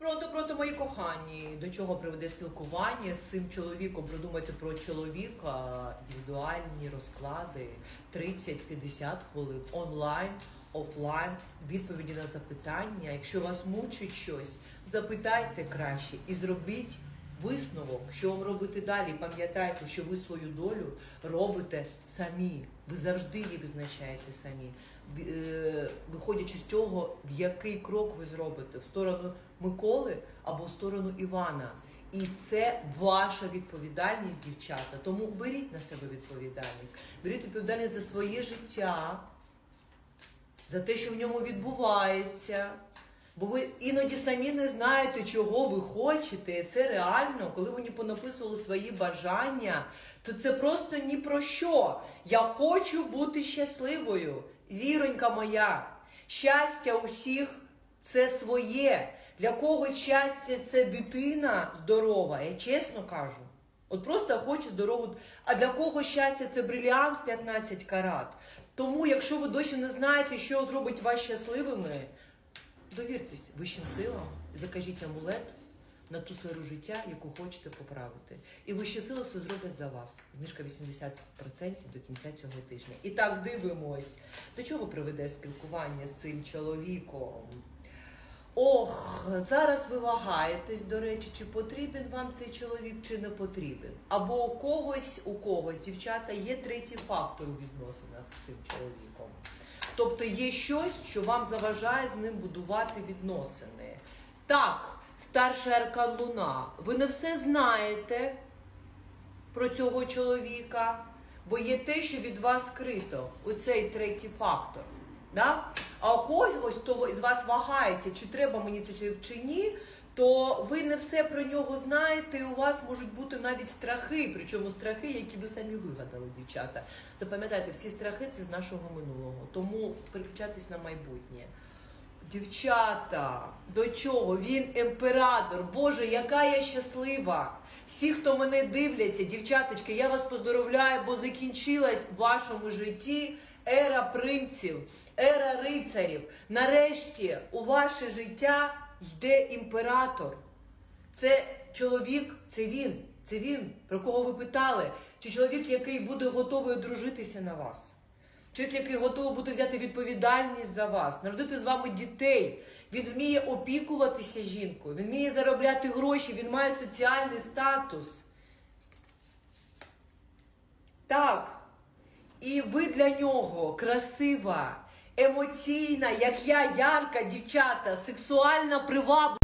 Пронто, пронто, мої кохані, до чого приведе спілкування з цим чоловіком? Продумайте про чоловіка, індивідуальні розклади, 30-50 хвилин, онлайн, офлайн, відповіді на запитання. Якщо вас мучить щось, запитайте краще і зробіть висновок, що вам робити далі. Пам'ятайте, що ви свою долю робите самі. Ви завжди її визначаєте самі. Е, Виходячи з цього, в який крок ви зробите в сторону Миколи або в сторону Івана. І це ваша відповідальність, дівчата. Тому беріть на себе відповідальність. Беріть відповідальність за своє життя, за те, що в ньому відбувається. Бо ви іноді самі не знаєте, чого ви хочете. Це реально, коли мені понаписували свої бажання, то це просто ні про що. Я хочу бути щасливою. Зіронька моя. Щастя усіх це своє. Для когось щастя це дитина здорова, я чесно кажу. От просто хоче здорову. А для кого щастя це бриліант в 15 карат. Тому, якщо ви досі не знаєте, що зробить вас щасливими, довіртесь вищим силам, закажіть амулет на ту сферу життя, яку хочете поправити. І вищі сили це зроблять за вас. Знижка 80% до кінця цього тижня. І так дивимось, до чого приведе спілкування з цим чоловіком. Ох, зараз ви вагаєтесь, до речі, чи потрібен вам цей чоловік, чи не потрібен. Або у когось, у когось, дівчата, є третій фактор у відносинах з цим чоловіком. Тобто є щось, що вам заважає з ним будувати відносини. Так, старший аркан Луна, ви не все знаєте про цього чоловіка, бо є те, що від вас скрито. Оцей третій фактор. Да? А когось ось хто із вас вагається, чи треба мені чоловік, чи ні, то ви не все про нього знаєте, і у вас можуть бути навіть страхи, причому страхи, які ви самі вигадали, дівчата. Запам'ятайте, всі страхи це з нашого минулого. Тому переключайтесь на майбутнє. Дівчата, до чого? Він імператор. Боже, яка я щаслива! Всі, хто мене дивляться, дівчаточки, я вас поздоровляю, бо закінчилась в вашому житті ера принців, ера рицарів. Нарешті у ваше життя йде імператор. Це чоловік, це він, це він, про кого ви питали. Чи чоловік, який буде готовий одружитися на вас? Чоловік, який готовий буде взяти відповідальність за вас, народити з вами дітей. Він вміє опікуватися жінкою, він вміє заробляти гроші, він має соціальний статус. Так. І ви для нього красива, емоційна, як я, ярка, дівчата, сексуальна приваблива.